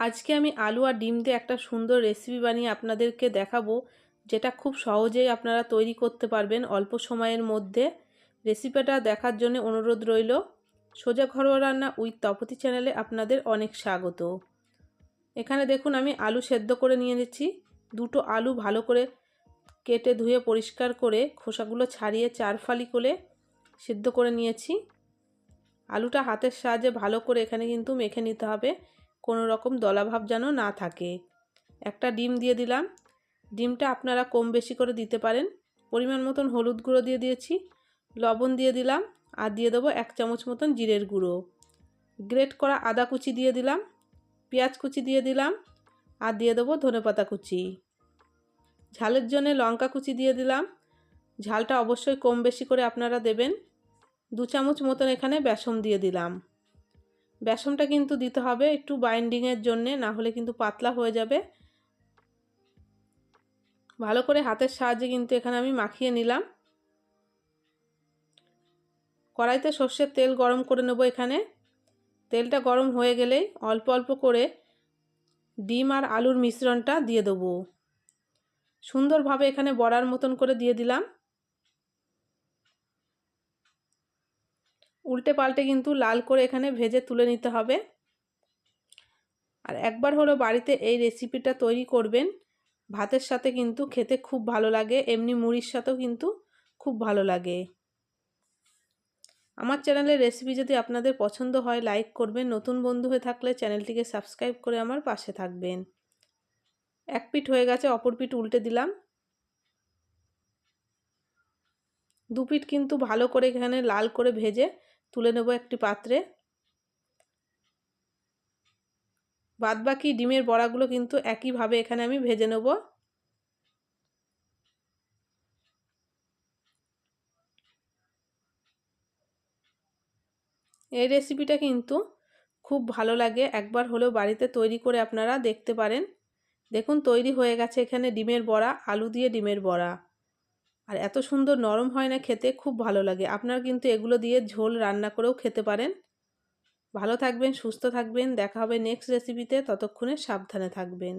আজকে আমি আলু আর ডিম দিয়ে একটা সুন্দর রেসিপি বানিয়ে আপনাদেরকে দেখাবো, যেটা খুব সহজেই আপনারা তৈরি করতে পারবেন অল্প সময়ের মধ্যে। রেসিপিটা দেখার জন্য অনুরোধ রইল। সোজা ঘরোয়া রান্না উইথ তপতি চ্যানেলে আপনাদের অনেক স্বাগত। এখানে দেখুন আমি আলু সেদ্ধ করে নিয়ে নিচ্ছি। দুটো আলু ভালো করে কেটে ধুয়ে পরিষ্কার করে খোসাগুলো ছাড়িয়ে চার ফালি করে সিদ্ধ করে নিয়েছি। আলুটা হাতের সাহায্যে ভালো করে এখানে কিন্তু মেখে নিতে হবে। কোনো রকম দলাভাব যেন না থাকে। একটা ডিম দিয়ে দিলাম। ডিমটা আপনারা কম বেশি করে দিতে পারেন। পরিমাণ মতন হলুদ গুঁড়ো দিয়ে দিয়েছি। লবণ দিয়ে দিলাম আর দিয়ে দেবো এক চামচ মতন জিরের গুঁড়ো। গ্রেট করা আদা কুচি দিয়ে দিলাম, পেঁয়াজ কুচি দিয়ে দিলাম আর দিয়ে দেবো ধনেপাতা কুচি। ঝালের জন্য লঙ্কা কুচি দিয়ে দিলাম। ঝালটা অবশ্যই কম বেশি করে আপনারা দেবেন। দু চামচ মতন এখানে বেসন দিয়ে দিলাম। বেসনটা কিন্তু দিতে হবে একটু বাইন্ডিংয়ের জন্যে না হলে কিন্তু পাতলা হয়ে যাবে। ভালো করে হাতের সাহায্যে কিন্তু এখানে আমি মাখিয়ে নিলাম। কড়াইতে সর্ষের তেল গরম করে নেব এখানে। তেলটা গরম হয়ে গেলেই অল্প অল্প করে ডিম আর আলুর মিশ্রণটা দিয়ে দেবো। সুন্দরভাবে এখানে বড়ার মতন করে দিয়ে দিলাম। উল্টে পাল্টে কিন্তু লাল করে এখানে ভেজে তুলে নিতে হবে। আর একবার হলো বাড়িতে এই রেসিপিটা তৈরি করবেন, ভাতের সাথে কিন্তু খেতে খুব ভালো লাগে, এমনি মুড়ির সাথেও কিন্তু খুব ভালো লাগে। আমার চ্যানেলের রেসিপি যদি আপনাদের পছন্দ হয়, লাইক করবেন, নতুন বন্ধু হয়ে থাকলে চ্যানেলটিকে সাবস্ক্রাইব করে আমার পাশে থাকবেন। এক পিঠ হয়ে গেছে, অপর পিঠ উল্টে দিলাম। দু পিঠ কিন্তু ভালো করে এখানে লাল করে ভেজে তুলে নেব একটি পাত্রে। বাদবাকি ডিমের বড়াগুলো কিন্তু একইভাবে এখানে আমি ভেজে নেব। এই রেসিপিটা কিন্তু খুব ভালো লাগে। একবার হলেও বাড়িতে তৈরি করে আপনারা দেখতে পারেন। দেখুন, তৈরি হয়ে গেছে এখানে ডিমের বড়া, আলু দিয়ে ডিমের বড়া। আর এত সুন্দর নরম হয় না খেতে, খুব ভালো লাগে। আপনার কিন্তু এগুলো দিয়ে ঝোল রান্না করেও খেতে পারেন। ভালো থাকবেন, সুস্থ থাকবেন। দেখা হবে নেক্সট রেসিপিতে ততক্ষণে সাবধানে থাকবেন।